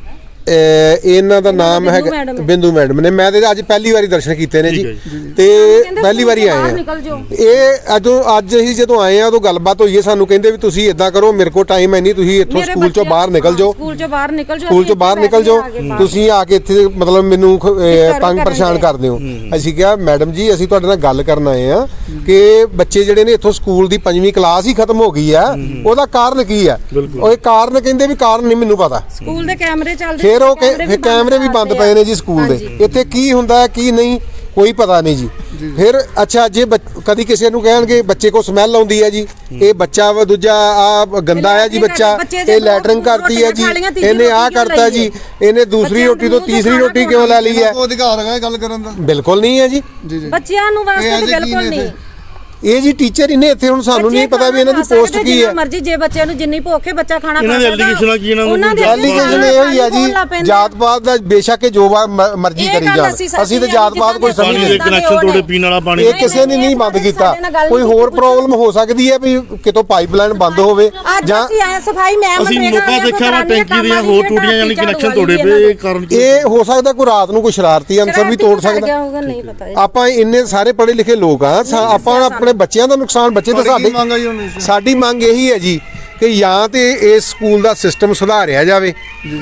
ਇਹਨਾਂ ਦਾ ਨਾਮ ਹੈਗਾ ਹੈ। ਬਿੰਦੂ ਮੈਡਮ ਨੇ। ਮੈਂ ਤੇ ਅੱਜ ਪਹਿਲੀ ਵਾਰੀ ਦਰਸ਼ਨ ਕੀਤੇ ਨੇ ਜੀ। ਹੈ ਤੇ ਪਹਿਲੀ ਵਾਰੀ ਆਏ ਆ। ਇਹ ਅਦੋਂ ਅੱਜ ਅਸੀਂ ਜਦੋਂ ਆਏ ਆ ਉਦੋਂ ਗੱਲਬਾਤ ਹੋਈ ਹੈ ਸਾਨੂੰ। ਕਹਿੰਦੇ ਵੀ ਤੁਸੀਂ ਇਦਾਂ ਕਰੋ ਮੇਰੇ ਕੋਲ ਟਾਈਮ ਹੈ ਨਹੀਂ ਤੁਸੀਂ ਇੱਥੋਂ ਸਕੂਲ ਚੋਂ ਬਾਹਰ ਨਿਕਲ ਹਾਂ, ਜਾਓ। ਸਕੂਲ ਚੋਂ ਬਾਹਰ ਨਿਕਲ ਜਾਓ ਸਕੂਲ ਚੋਂ ਬਾਹਰ ਨਿਕਲ ਜਾਓ। ਬੈਠੇ ਆ ਕੇ ਤੁਸੀਂ ਆ ਕੇ ਇੱਥੇ ਮਤਲਬ ਮੈਨੂੰ ਤੰਗ ਪਰੇਸ਼ਾਨ। ਕਰਦੇ ਹੋ। ਅਸੀਂ ਕਿਹਾ ਮੈਡਮ ਜੀ ਅਸੀਂ ਤੁਹਾਡੇ ਨਾਲ ਗੱਲ ਕਰਨ ਆਏ ਆ ਕਿ ਬੱਚੇ ਜਿਹੜੇ ਨੇ ਇੱਥੋਂ ਸਕੂਲ ਦੀ ਪੰਜਵੀਂ ਕਲਾਸ ਹੀ ਖਤਮ ਹੋ ਗਈ ਆ। ਉਹਦਾ ਕਾਰਨ ਕੀ ਆ। ਉਹ ਇਹ ਕਾਰਨ ਕਹਿੰਦੇ ਵੀ ਕਾਰਨ ਨਹੀਂ ਮੈਨੂੰ ਪਤਾ। ਸਕੂਲ ਦੇ ਕੈਮਰੇ ਚੱਲਦੇ ਫਿਰ ਉਹ ਵੀ ਫਿਰ ਕੈਮਰੇ ਵੀ ਬੰਦ ਪਏ। ਨੇ ਜੀ ਸਕੂਲ ਦੇ। ਇੱਥੇ ਕੀ ਹੁੰਦਾ ਹੈ ਕੀ ਨਹੀਂ ਕੋਈ ਪਤਾ ਨਹੀਂ ਜੀ। ਫਿਰ ਅੱਛਾ ਜੇ ਬੱਚ- ਕਦੀ ਕਿਸੇ ਨੂੰ ਕਹਿਣਗੇ ਬੱਚੇ ਕੋ ਸਮੈਲ ਆਉਂਦੀ ਹੈ ਜੀ। ਇਹ ਬੱਚਾ ਵਾ ਦੂਜਾ ਆ ਗੰਦਾ ਹੈ ਜੀ ਬੱਚਾ। ਇਹ ਦੋ ਲੈਟਰਿੰਗ ਕਰਤੀ ਹੈ ਜੀ। ਰੋਟੀਆਂ ਖਾ ਲਈਆਂ, ਤੀਜੀ ਇਹਨੇ ਆ ਰੋਟੀ ਕਿਉਂ ਕਰਤਾ ਜੀ? ਲਈ ਇਹਨੇ ਦੂਸਰੀ ਬੱਚਿਆਂ ਰੋਟੀ ਤੋਂ ਨੂੰ ਤੀਸਰੀ ਰੋਟੀ ਕਿਉਂ ਲੈ ਲਈ ਹੈ? ਕੋਲ ਅਧਿਕਾਰ ਹੈਗਾ ਇਹ ਗੱਲ ਕਰਨ ਦਾ। ਬਿਲਕੁਲ ਨਹੀਂ ਹੈ ਜੀ। ਬੱਚਿਆਂ ਨੂੰ ਵਾਸਤੇ ਤਾਂ ਕੀ ਬਿਲਕੁਲ ਨਹੀਂ? ਇਹ ਜੀ ਟੀਚਰ ਇਹਨੇ ਇੱਥੇ ਹੁਣ ਸਾਨੂੰ ਨਹੀਂ ਪਤਾ ਵੀ ਇਹਨਾਂ ਦੀ ਪੋਸਟ ਕੀ ਹੈ। ਮਰਜ਼ੀ ਜੇ ਬੱਚਿਆਂ ਨੂੰ ਜਿੰਨੀ ਭੁੱਖ ਹੈ ਬੱਚਾ ਖਾਣਾ ਇਹਨਾਂ ਦੇ allegation ਕੀ ਇਹਨਾਂ ਨੂੰ ਉਹਨਾਂ ਦੇ ਐਲੀਗੇਸ਼ਨ ਇਹ ਹੋਈ ਆ ਜੀ ਜਾਤ ਪਾਤ ਦਾ ਬੇਸ਼ੱਕ ਇਹ ਜੋ ਮਰਜ਼ੀ ਕਰੀ ਜਾਣ। ਅਸੀਂ ਤੇ ਜਾਤ ਪਾਤ ਕੋਈ ਜਿੱਦਾਂ ਦੇ ਕਨੈਕਸ਼ਨ ਨੇ। ਪੀਣ ਵਾਲਾ ਪਾਣੀ ਇਹ ਕਿਸੇ ਨੇ ਨਹੀਂ ਬੰਦ ਕੀਤਾ। ਕੋਈ ਹੋਰ ਪ੍ਰੋਬਲਮ ਹੋ ਸਕਦੀ ਹੈ ਵੀ ਕਿਤੋਂ ਪਾਈਪਲਾਈਨ ਬੰਦ ਹੋਵੇ ਜਾਂ ਅਸੀਂ ਆਏ ਸਫ਼ਾਈ ਮੈਂ ਅਸੀਂ ਮੌਕਾ ਦੇਖਿਆ ਵਾ ਟੈਂਕੀ ਦੀਆਂ ਹੋਰ ਟੂਟੀਆਂ ਯਾਨੀ ਕਨੈਕਸ਼ਨ ਤੋੜੇ ਪਏ। ਇਹ ਕਾਰਨ ਕੀ ਇਹ ਹੋ ਸਕਦਾ ਕੋਈ ਰਾਤ ਨੂੰ ਕੋਈ ਸ਼ਰਾਰਤੀ ਅਨਸਰ ਵੀ ਤੋੜ ਸਕਦਾ। ਨਹੀਂ। ਆਪਾਂ ਇੰਨੇ ਸਾਰੇ ਪੜ੍ਹੇ ਲਿਖੇ ਲੋਕ ਆ ਆਪਾਂ ਆਪਣੇ ਬੱਚਿਆਂ ਦਾ ਨੁਕਸਾਨ ਬੱਚੇ ਤਾਂ ਤੁਹਾਡੀ ਕੀ ਸਾਡੇ ਮੰਗ ਆ ਜੀ ਹੁਣ ਇਸ? ਸਾਡੀ ਮੰਗ ਇਹੀ ਹੈ ਜੀ ਕਿ ਜਾਂ ਤੇ ਇਸ ਸਕੂਲ ਦਾ ਸਿਸਟਮ ਸੁਧਾਰਿਆ ਜਾਵੇ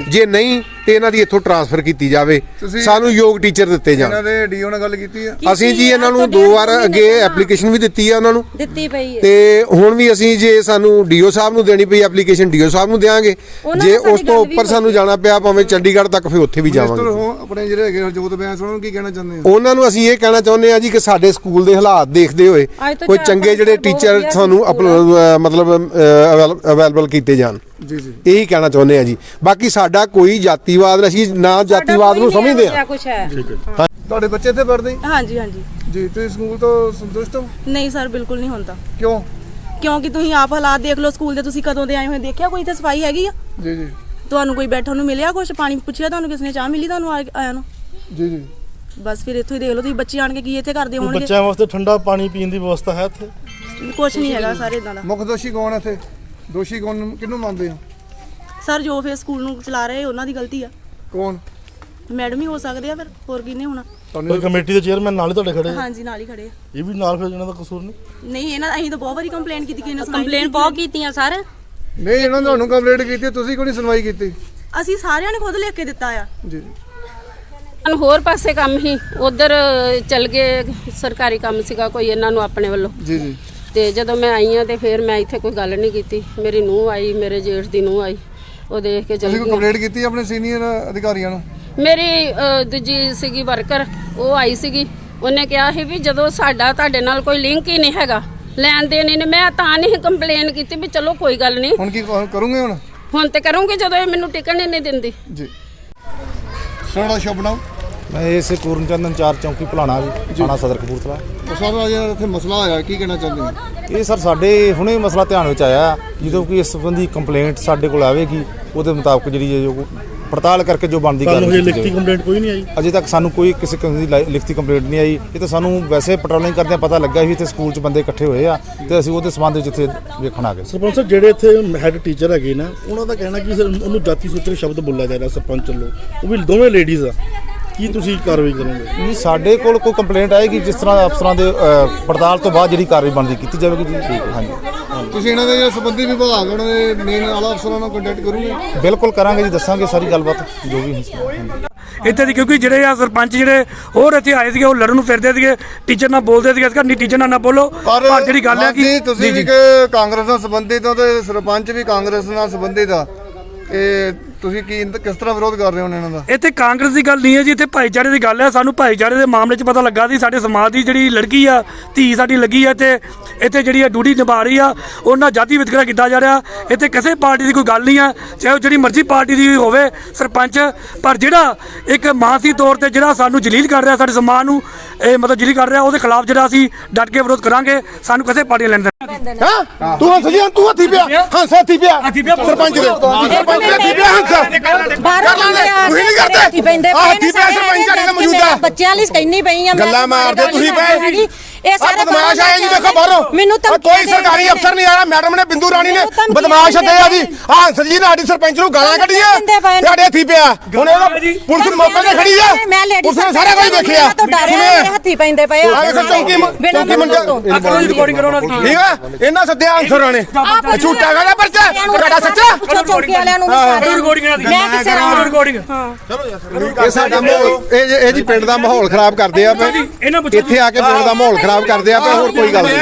ਜੇ ਨਹੀਂ ਤੇ ਇਹਨਾਂ ਦੀ ਇੱਥੋਂ ਟਰਾਂਸਫਰ ਕੀਤੀ ਜਾਵੇ। ਤੁਸੀਂ- ਸਾਨੂੰ ਯੋਗ ਟੀਚਰ ਦਿੱਤੇ ਜਾਣ। ਇਹਨਾਂ ਦੇ ਡੀਓ ਨਾਲ ਗੱਲ ਕੀਤੀ ਆ? ਅਸੀਂ ਜੀ ਇਹਨਾਂ ਨੂੰ ਦੋ ਵਾਰ ਅੱਗੇ ਐਪਲੀਕੇਸ਼ਨ ਵੀ ਦਿੱਤੀ ਆ ਉਹਨਾਂ ਨੂੰ। ਦਿੱਤੀ ਪਈ ਹੈ ਤੇ ਹੁਣ ਵੀ ਅਸੀਂ ਜੇ ਸਾਨੂੰ ਡੀਓ ਸਾਹਿਬ ਨੂੰ ਦੇਣੀ ਪਈ ਐਪਲੀਕੇਸ਼ਨ ਡੀਓ ਸਾਹਿਬ ਨੂੰ ਦੇਵਾਂਗੇ ਉਹਨਾਂ ਜੇ ਸਾਡੀ ਉਸ ਤੋਂ ਗੱਲ ਵੀ ਉੱਪਰ ਸਾਨੂੰ ਜਾਣਾ ਪਿਆ ਭਾਵੇਂ ਚੰਡੀਗੜ੍ਹ ਤੱਕ ਫਿਰ ਉੱਥੇ ਵੀ ਮਿਨਿਸਟਰ ਜਾਵਾਂਗੇ। ਹੋ ਆਪਣੇ ਜਿਹੜੇ ਹੈਗੇ ਹਰਜੋਤ ਬੈਂਸ ਉਹਨਾਂ ਨੂੰ ਕੀ ਕਹਿਣਾ ਚਾਹੁੰਦੇ ਹੋ? ਉਹਨਾਂ ਨੂੰ ਅਸੀਂ ਇਹ ਕਹਿਣਾ ਚਾਹੁੰਦੇ ਆ ਜੀ ਕਿ ਸਾਡੇ ਸਕੂਲ ਦੇ ਹਾਲਾਤ ਦੇਖਦੇ ਹੋਏ ਅੱਜ ਤੋਂ ਕੋਈ ਚਾਰ ਚੰਗੇ ਜਿਹੜੇ ਸਾਲ ਬਹੁਤ ਟੀਚਰ ਵਧੀਆ ਸਾਨੂੰ ਸਕੂਲ ਅਪ- ਅਹ ਮਤਲਬ ਅਵੇਲੇਬਲ ਕੀਤੇ ਜਾਣ। ਜੀ ਜੀ। ਇਹੀ ਕਹਿਣਾ ਚਾਹੁੰਦੇ ਆ ਜੀ। ਬਾਕੀ ਸਾਡਾ ਕੋਈ ਜਾਤੀਵਾਦ ਅਸੀਂ ਨਾ ਜਾਤੀਵਾਦ ਨੂੰ ਸਮਝਦੇ ਆ। ਕੁਝ ਹੈ। ਤੁਹਾਡੇ ਬੱਚੇ ਇੱਥੇ ਪੜ੍ਹਦੇ? ਹਾਂਜੀ ਹਾਂਜੀ। ਜੀ ਤੁਸੀਂ ਸਕੂਲ ਤੋਂ ਸੰਤੁਸ਼ਟ ਹੋ? ਨਹੀਂ ਸਰ ਬਿਲਕੁਲ ਨਹੀਂ ਹੁੰਦਾ। ਕਿਉਂ? ਕਿਉਂਕਿ ਤੁਸੀਂ ਆਪ ਹਾਲਾਤ ਦੇਖ ਲਓ ਸਕੂਲ ਦੇ ਤੁਸੀਂ ਕਦੋਂ ਦੇ ਆਏ ਹੋਏ? ਦੇਖਿਆ ਕੋਈ ਇੱਥੇ ਸਫ਼ਾਈ ਹੈਗੀ ਆ? ਜੀ ਜੀ। ਤੁਹਾਨੂੰ ਕੋਈ ਬੈਠਣ ਨੂੰ ਮਿਲਿਆ ਕੁਛ? ਪਾਣੀ ਪੁੱਛਿਆ ਤੁਹਾਨੂੰ ਕਿਸ ਨੇ ਚਾਹ ਮਿਲੀ ਤੁਹਾਨੂੰ ਆਇਆ ਨੂੰ? ਜੀ ਜੀ। ਬਸ ਫਿਰ ਇੱਥੋਂ ਹੀ ਦੇਖ ਲਓ ਤੁਸੀਂ ਬੱਚੇ ਆਣ ਕੇ ਕੀ ਇੱਥੇ ਕਰਦੇ ਹੋਣਗੇ? ਬੱਚਿਆਂ ਵਾਸਤੇ ਠੰਡਾ ਪਾਣੀ ਪੀਣ ਦੀ ਵਿਵਸਥਾ ਹੈ ਇੱਥੇ? ਕੁਛ ਨਹੀਂ ਹੈਗਾ ਸਾਰੇ ਇਦਾਂ ਦਾ। ਮੁੱਖ ਦੋਸ਼ੀ ਕੌਣ ਹੈ ਇੱਥੇ? ਦੋਸ਼ੀ ਕੌਣ ਕਿਹਨੂੰ ਮੰਨਦੇ ਹੋ ਸਰ ਜੋ ਫਿਰ ਸਕੂਲ ਨੂੰ ਚਲਾ ਰਹੇ ਉਹਨਾਂ ਦੀ ਗਲਤੀ ਆ। ਕੌਣ? ਮੈਡਮ ਹੀ ਹੋ ਸਕਦੇ ਆ ਫਿਰ ਹੋਰ ਕਿਹਨੇ ਹੋਣਾ? ਕੋਈ ਕਮੇਟੀ ਦੇ ਚੇਅਰਮੈਨ ਨਾਲ ਹੀ ਤੁਹਾਡੇ ਖੜੇ ਆ। ਹਾਂਜੀ ਨਾਲ ਹੀ ਖੜੇ ਆ। ਇਹ ਵੀ ਨਾਲ ਫਿਰ ਇਹਨਾਂ ਦਾ ਕਸੂਰ ਨਹੀਂ? ਨਹੀਂ ਇਹਨਾਂ ਅਸੀਂ ਤਾਂ ਬਹੁਤ ਵਾਰੀ ਕੰਪਲੇਂਟ ਕੀਤੀ ਕਿ ਇਹਨਾਂ ਸੁਣਾਈ ਕੰਪਲੇਨ ਬਹੁਤ ਕੀਤੀਆਂ ਸਰ। ਨਹੀਂ ਇਹਨਾਂ ਨੇ ਤੁਹਾਨੂੰ ਕੰਪਲੇਂਟ ਕੀਤੀ ਤੁਸੀਂ ਕੋਈ ਨਹੀਂ ਸੁਣਵਾਈ ਕੀਤੀ? ਅਸੀਂ ਸਾਰਿਆਂ ਨੇ ਖੁਦ ਲਿਖ ਕੇ ਦਿੱਤਾ ਆ। ਜੀ। ਸਾਨੂੰ ਹੋਰ ਪਾਸੇ ਕੰਮ ਹੀ ਉਧਰ ਚਲ ਗਏ ਸਰਕਾਰੀ ਕੰਮ ਸੀਗਾ ਕੋਈ ਇਹਨਾਂ ਨੂੰ ਆਪਣੇ ਵੱਲੋਂ। ਜੀ ਜੀ। ਤੇ ਜਦੋਂ ਮੈਂ ਆਈ ਆ ਤੇ ਫਿਰ ਮੈਂ ਇੱਥੇ ਕੋਈ ਗੱਲ ਨਹੀਂ ਕੀਤੀ। ਮੇਰੀ ਨੂੰਹ ਆਈ ਮੇਰੇ ਜੇਠ ਦੀ ਨੂੰਹ ਆਈ। ਉਹ ਦੇਖ ਕੇ ਚਲ ਤੁਸੀਂ ਕੋਈ ਗਈ। ਕੰਪਲੇਂਟ ਕੀਤੀ ਆਪਣੇ ਸੀਨੀਅਰ ਅਧਿਕਾਰੀਆਂ ਨੂੰ? ਮੇਰੀ ਦੂਜੀ ਸੀਗੀ ਵਰਕਰ ਉਹ ਆਈ ਸੀਗੀ। ਉਹਨੇ ਕਿਹਾ ਸੀ ਵੀ ਜਦੋਂ ਸਾਡਾ ਤੁਹਾਡੇ ਨਾਲ ਕੋਈ ਲਿੰਕ ਹੀ ਨਹੀਂ ਹੈਗਾ ਲੈਣ ਦੇਣ ਹੀ ਨਹੀਂ। ਮੈਂ ਤਾਂ ਨਹੀਂ ਕੰਪਲੇਨ ਕੀਤੀ ਵੀ ਚਲੋ ਕੋਈ ਗੱਲ ਨਹੀਂ। ਹੁਣ ਕੀ ਕ- ਕਰੋਗੇ ਹੁਣ? ਹੁਣ ਤੇ ਕਰੂੰਗੀ ਜਦੋਂ ਇਹ ਮੈਨੂੰ ਟਿਕਣ ਹੀ ਨਹੀਂ ਦਿੰਦੀ। ਜੀ। ਸੋਹਣਾ ਸ਼ੁਭ ਨਾਮ ਮੈਂ ਇਸ ਪੂਰਨ ਚੰਦਨ ਚਾਰ ਚੌਂਕੀ ਭਲਾਣਾ ਜੀ ਥਾਣਾ ਸਦਰ ਕਪੂਰਥਲਾ। ਉਹ ਸਾਰਾ ਜਿਹੜਾ ਇੱਥੇ ਮਸਲਾ ਆਇਆ ਕੀ ਕਹਿਣਾ ਚਾਹੁੰਦੇ ਹੋ? ਇਹ ਸਰ ਸਾਡੇ ਹੁਣੇ ਮਸਲਾ ਧਿਆਨ ਵਿੱਚ ਆਇਆ ਜਦੋਂ ਕਿ ਇਸ ਸੰਬੰਧੀ ਕੰਪਲੇਂਟ ਸਾਡੇ ਕੋਲ ਆਵੇਗੀ ਉਹਦੇ ਮੁਤਾਬਕ ਜਿਹੜੀ ਹੈ ਜੋ ਪੜਤਾਲ ਕਰਕੇ ਜੋ ਬਣਦੀ ਇਹ ਕੀਤੀ ਲਿਖਤੀ। ਕੰਪਲੇਂਟ ਕੋਈ ਨਹੀਂ ਆਈ? ਅਜੇ ਤੱਕ ਸਾਨੂੰ ਕੋਈ ਕਿਸੇ ਕਿਸਮ ਦੀ ਲਿਖਤੀ ਕੰਪਲੇਂਟ ਨਹੀਂ ਆਈ। ਇਹ ਤਾਂ ਸਾਨੂੰ ਵੈਸੇ ਪੈਟਰੋਲਿੰਗ ਕਰਦਿਆਂ ਪਤਾ ਲੱਗਾ ਵੀ ਇੱਥੇ ਸਕੂਲ 'ਚ ਬੰਦੇ ਇਕੱਠੇ ਹੋਏ ਆ ਤੇ ਅਸੀਂ ਉਹਦੇ ਸੰਬੰਧ ਵਿੱਚ ਇੱਥੇ ਵੇਖਣ ਆ ਗਏ ਸੀ। ਸਰਪੰਚ ਸਾਹਿਬ ਜਿਹੜੇ ਇੱਥੇ ਹੈੱਡ ਟੀਚਰ ਹੈਗੇ ਨਾ ਉਹਨਾਂ ਦਾ ਕਹਿਣਾ ਕਿ ਸਰ ਉਹਨੂੰ ਜਾਤੀ ਸੂਚਕ ਸ਼ਬਦ ਬੋਲਿਆ ਜਾ ਰਿਹਾ ਸਰਪੰਚ ਵੱਲੋਂ। ਉਹ ਵੀ ਦੋਵੇਂ ਲੇਡੀਜ਼ ਆ। ਕੀ ਤੁਸੀਂ ਕਾਰਵਾਈ ਕਰੋਗੇ? ਨਹੀਂ ਸਾਡੇ ਕੋਲ ਕੋਈ ਕੰਪਲੇਂਟ ਆਏਗੀ ਜਿਸ ਤਰ੍ਹਾਂ ਅਫਸਰਾਂ ਦੇ ਅ, ਪੜਤਾਲ ਤੋਂ ਬਾਅਦ ਜਿਹੜੀ ਕਾਰਵਾਈ ਬਣਦੀ ਕੀਤੀ ਜਾਵੇਗੀ ਜੀ? ਠੀਕ ਹੈ, ਹਾਂਜੀ। ਤੁਸੀਂ ਇਹਨਾਂ ਦੇ ਜਿਹੜੇ ਸੰਬੰਧੀ ਵਿਭਾਗ ਉਹਨਾਂ ਦੇ ਮੇਨ ਆਲਾ ਅਫਸਰਾਂ ਨਾਲ ਕੰਟੈਕਟ ਕਰੋਗੇ? ਬਿਲਕੁਲ ਕਰਾਂਗੇ ਜੀ ਦੱਸਾਂਗੇ ਸਾਰੀ ਗੱਲਬਾਤ ਜੋ ਵੀ ਹੁੰਦੀ ਹੈ। ਇੱਥੇ ਦੀ ਕਿਉਂਕਿ ਜਿਹੜੇ ਆ ਸਰਪੰਚ ਜਿਹੜੇ ਹੋਰ ਇੱਥੇ ਆਏ ਸੀਗੇ ਉਹ ਲੜਨ ਨੂੰ ਫਿਰਦੇ ਸੀਗੇ ਟੀਚਰ ਨਾਲ ਬੋਲਦੇ ਸੀਗੇ ਇਸ ਕਰਕੇ ਟੀਚਰ ਨਾਲ ਨਾ ਬੋਲੋ। ਪਰ ਜਿਹੜੀ ਗੱਲ ਹੈ ਕਿ ਜੀ ਤੁਸੀਂ ਵੀ ਕਿ ਕਾਂਗਰਸ ਨਾਲ ਸੰਬੰਧਿਤ ਹੋ ਤੇ ਸਰਪੰਚ ਵੀ ਕਾਂਗਰਸ ਨਾਲ ਸੰਬੰਧਿਤ ਆ। ਇਹ ਤੁਸੀਂ ਕੀ ਕਿਸ ਤਰ੍ਹਾਂ ਵਿਰੋਧ ਕਰ ਰਹੇ ਹੋ ਇਹਨਾਂ ਦਾ? ਇੱਥੇ ਕਾਂਗਰਸ ਦੀ ਗੱਲ ਨਹੀਂ ਹੈ ਜੀ ਇੱਥੇ ਭਾਈਚਾਰੇ ਦੀ ਗੱਲ ਹੈ। ਸਾਨੂੰ ਭਾਈਚਾਰੇ ਦੇ ਮਾਮਲੇ 'ਚ ਪਤਾ ਲੱਗਾ ਸੀ ਸਾਡੇ ਸਮਾਜ ਦੀ ਜਿਹੜੀ ਲੜਕੀ ਆ ਧੀ ਸਾਡੀ ਲੱਗੀ ਆ ਇੱਥੇ। ਇੱਥੇ ਜਿਹੜੀ ਆ ਡਿਊਟੀ ਨਿਭਾ ਰਹੀ ਆ ਉਹਨਾਂ ਜਾਤੀ ਵਿਤਕਰਾ ਕੀਤਾ ਜਾ ਰਿਹਾ। ਇੱਥੇ ਕਿਸੇ ਪਾਰਟੀ ਦੀ ਕੋਈ ਗੱਲ ਨਹੀਂ ਆ ਚਾਹੇ ਉਹ ਜਿਹੜੀ ਮਰਜ਼ੀ ਪਾਰਟੀ ਦੀ ਹੋਵੇ ਸਰਪੰਚ। ਪਰ ਜਿਹੜਾ ਇੱਕ ਮਾਨਸੀ ਤੌਰ ਤੇ ਜਿਹੜਾ ਸਾਨੂੰ ਜਲੀਲ ਕਰ ਰਿਹਾ ਸਾਡੇ ਸਮਾਜ ਨੂੰ ਇਹ ਮਤਲਬ ਜਲੀਲ ਕਰ ਰਿਹਾ ਉਹਦੇ ਖਿਲਾਫ ਜਿਹੜਾ ਅਸੀਂ ਡਟ ਕੇ ਵਿਰੋਧ ਕਰਾਂਗੇ। ਸਾਨੂੰ ਕਿਸੇ ਪਾਰਟੀ ਲੈਣ ਦੇਣ ਹਾਂ? ਤੂੰ ਹੱਸ ਜੀ ਤੂੰ ਹੱਥੀ ਪਿਆ। ਹੰਸ ਹੱਥੀ ਪਿਆ। ਸਰਪੰਚ ਦੇ। ਸਰਪੰਚ ਦੇ ਹੱਥੀ ਪਿਆ। ਹੰਸ ਬਾਹਰੋਂ ਕਰ ਲੈਂਦੇ, ਆ ਤੁਸੀਂ ਨਹੀਂ ਕੇ ਕਰਦੇ। ਹੱਥੀਂ ਪੈਂਦੇ ਆਹ ਪਏ ਹੱਥੀਂ ਨੇ ਪਿਆ ਸਾਰੇ ਸਰਪੰਚ ਸਾਡੇ ਨਾਲ ਕਿ ਮੌਜੂਦ ਆ। ਬੱਚਿਆਂ ਲਈ ਕਹਿੰਦੀ ਪਈ ਆ ਮੈਂ ਗੱਲਾਂ ਮਾਰਦੇ ਤੁਸੀਂ ਪਏ ਹੈਗੀ। ਇਹ ਸਾਰੇ ਆਹ ਬਦਮਾਸ਼ ਆਏ ਜੀ ਦੇਖੋ ਬਾਹਰੋਂ ਮੈਨੂੰ ਤਾਂ ਕੋਈ ਸਰਕਾਰੀ ਅਫਸਰ ਨਹੀਂ ਆਇਆ ਮੈਡਮ ਨੇ ਬਿੰਦੂ ਰਾਣੀ ਨੇ ਬਦਮਾਸ਼ ਹੱਤੇ ਆ ਜੀ ਜੀ ਨੇ ਸਾਡੀ ਸਰਪੰਚ ਨੂੰ ਗਾਲਾਂ ਕੱਢੀਆਂ। ਤੁਹਾਡੇ ਹੱਥੀ ਪਿਆ। ਹੁਣ ਇਹਦਾ ਪੁਲਿਸ ਨੂੰ ਮੌਕੇ ਤੇ ਖੜੀ ਆ। ਮੈਂ ਲੇਡੀ ਪੁਲਿਸ ਨੇ ਸਾਰਾ ਕੁਝ ਦੇਖਿਆ। ਮੇਰੇ ਹੱਥੀ ਪੈਂਦੇ ਪਏ ਆਹ ਵੇਖੋ ਚੌਂਕੀ ਚੌਂਕੀ ਮੰਡਲ ਮਤਲਬ ਤੋਂ। ਰਿਕਾਰਡਿੰਗ ਕਰੋ ਦੀ ਠੀਕ ਆ? ਇਹਨਾਂ ਸੱਦਿਆ ਅਨਸਰਾਂ ਨੇ ਝੂਠਾ ਗਾਣਾ ਪਰਚਾ? ਤੁਹਾਡਾ ਸੱਚਾ? ਚੌਂਕੀ ਵਾਲਿਆਂ ਨੂੰ ਸਾਰੇ ਰਿਕਾਰਡਿੰਗ ਦੀ। ਮੈਂ ਕਿਸੇ ਨਾਲ ਰਿਕਾਰਡਿੰਗ ਇਹ ਸਾਡਾ ਮਾਹੌਲ ਇਹ ਇਹ ਜੀ ਪਿੰਡ ਦਾ ਮਾਹੌਲ ਖਰਾਬ ਕਰਦੇ ਆ ਇੱਥੇ ਆ ਕੇ ਪਿੰਡ ਦਾ ਮਾਹੌਲ ਖਰਾਬ ਕਰਦੇ ਆ ਪਏ ਹੋਰ ਕੋਈ ਗੱਲ ਨਹੀਂ।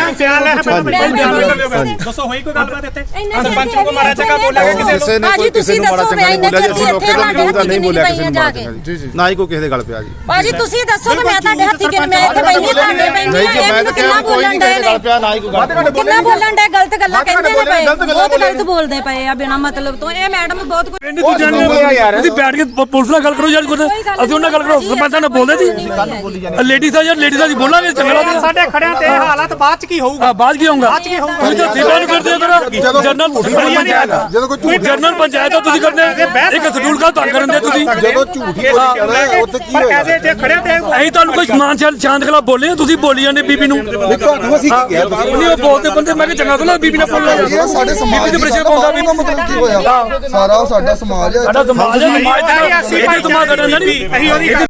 ਦੱਸੋ ਹੋਈ ਕੋਈ ਗੱਲਬਾਤ ਇੱਥੇ? ਸਰਪੰਚ ਨੂੰ ਮਾੜਾ ਚੰਗਾ ਬੋਲਿਆ ਕਿਸੇ ਕਿਸੇ ਨੇ ਕਿਸੇ ਤੁਸੀਂ ਨੂੰ ਮਾੜਾ ਦੱਸੋ ਚੰਗਾ ਜੀ ਤੇ ਆ ਨਹੀਂ ਬੋਲਿਆ ਕਿਸੇ ਨੂੰ ਜਾ ਕੇ। ਚੰਗਾ ਜੀ ਨਾ ਹੀ ਕੋਈ ਕਿਸੇ ਦੇ ਗੱਲ ਪਿਆ ਜੀ। ਭਾਜੀ ਤੁਸੀਂ ਦੱਸੋ ਕਿ ਮੈਂ ਤੁਹਾਡੇ ਹੱਥੀ ਕਿ ਮੈਂ ਇੱਥੇ ਬੈਠੀ ਤੁਹਾਡੇ ਬੈਠੀ ਨਹੀਂ ਜੀ ਮੈਂ ਤਾਂ ਕਿਹਾ ਕੋਈ ਬੋਲਣ ਨਹੀਂ ਕਿਸੇ ਦੇ ਗੱਲ ਪਿਆ ਨਾ ਹੀ ਕੋਈ ਗੱਲ ਕਿੰਨਾ ਬੋਲਣ ਦੇ ਗਲਤ ਗੱਲਾਂ ਕਹਿੰਦੇ ਨੇ ਪਏ ਗਲਤ ਗੱਲਾਂ ਬਹੁਤ ਗਲਤ ਬੋਲਦੇ ਪਏ ਆ ਬਿਨਾ ਮਤਲਬ ਤੋਂ। ਇਹ ਮੈਡਮ ਬਹੁਤ ਕੁਝ ਪਿੰਡ ਤੁਸੀਂ ਜਾਣਦੇ ਹੋ ਤੁਸੀਂ ਬੈਠ ਕੇ ਪੁਲਿਸ ਨਾਲ ਗੱਲ ਕਰੋ ਯਾਰ ਕੁਝ ਅਸੀਂ ਉਹਨਾਂ ਨਾਲ ਗੱਲ ਕਰੋ। ਸਰਪੰਚਾਂ ਨਾਲ ਬੋਲਦੇ ਸੀ ਲੇਡੀਜ਼ ਆ ਯਾਰ ਲੇਡੀਜ਼ ਆ ਜੀ ਬੋਲਾਂਗੇ ਚੰਗਾ ਲੱਗਦਾ ਸਾਡੇ ਖੜਿਆਂ ਤੇ ਹਾਲਾਤ ਬਾਅਦ ਚ ਕੀ ਹੋਊਗਾ? ਆ ਬਾਅਦ ਕੀ ਹੋਊਗਾ? ਤੁਸੀਂ ਤਾਂ ਦੀਵਾਨ ਨੂੰ ਫਿਰਦੇ ਹੋ ਜਨਰਲ ਪੰਚਾਇਤ ਜਦੋਂ ਕੋਈ ਝੂਠ ਜਨਰਲ ਪੰਚਾਇਤ ਤੁਸੀਂ ਕਰਦੇ ਇੱਕ ਸ਼ਡਿਊਲ ਕਾ ਤੁਹਾਨੂੰ ਕਰਨ ਦੇ ਤੁਸੀਂ? ਜਦੋਂ ਝੂਠ ਹੀ ਕੋਈ ਕਹਿਣਾ ਉੱਥੇ ਕੀ ਪਰ ਹੋਏਗਾ ਐਸੇ ਜੇ ਖੜਿਆਂ ਤੇ ਅਸੀਂ ਤੁਹਾਨੂੰ ਕੋਈ ਸਮਾਨ ਸ਼ਾਨ ਸ਼ਾਂਤ ਖਿਲਾਫ ਬੋਲੇ ਆ, ਤੁਸੀਂ ਬੋਲੀ ਜਾਂਦੇ ਬੀਬੀ ਨੂੰ। ਨਹੀਂ ਤੁਹਾਨੂੰ ਅਸੀਂ ਕੀ ਕਿਹਾ ਤੁਸੀਂ? ਨਹੀਂ ਉਹ ਬੋਲਦੇ ਬੰਦੇ ਮੈਂ ਕਿ ਚੰਗਾ ਸੁਣਾ ਬੀਬੀ ਨਾਲ ਬੋਲ ਇਹ ਸਾਡੇ ਸਮਾਜ ਬੀਬੀ ਦੀ ਦੇ ਪ੍ਰੈਸ਼ਰ ਪਾਉਂਦਾ ਵੀ ਇਹਦਾ ਮਤਲਬ ਕੀ ਹੋਇਆ। ਸਾਰਾ ਉਹ ਸਾਡਾ ਸਮਾਜ ਹੈ ਸਾਡਾ ਸਮਾਜ ਹੈ ਸਮਾਜ ਦਾ ਇਹ ਸਮਾਜ ਸਾਡਾ ਨਹੀਂ। ਅਸੀਂ ਉਹਦੀ